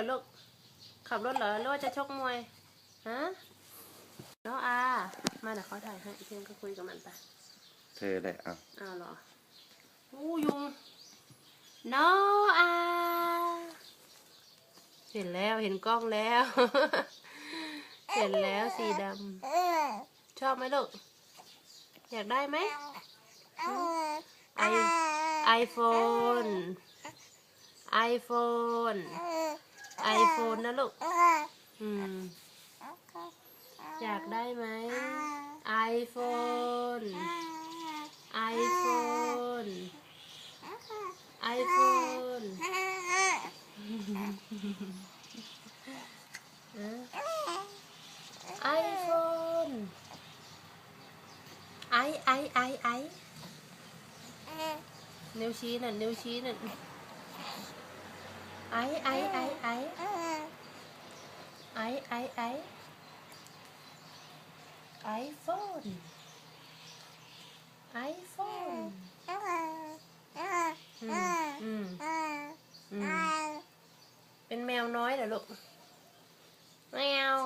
รอลูก ขับรถเหรอหรือว่าจะชกมวย ฮะ น้องอา มาเดี๋ยวเขาถ่ายให้เพื่อนก็คุยกับมันไป เธอแหละอะอ้าวเหรออู้ยุง น้องอา เห็นแล้วเห็นกล้องแล้ว เห็นแล้วสีดำ ชอบไหมลูก อยากได้ไหมไอไอโฟนไอโฟน ไอโฟนนะลูกอืมอยากได้ไหมไอโฟนไอโฟนไอโฟนไอโฟนไอไอไอไอนิ้วชี้น่ะนิ้วชี้น่ะ Ờ. Ờ. ấy ấy ấy ấy. Ấy ấy ấy. iPhone iPhone ừ, ờ. ừ, ừ. เป็นแมวน้อยเหรอลูกแมว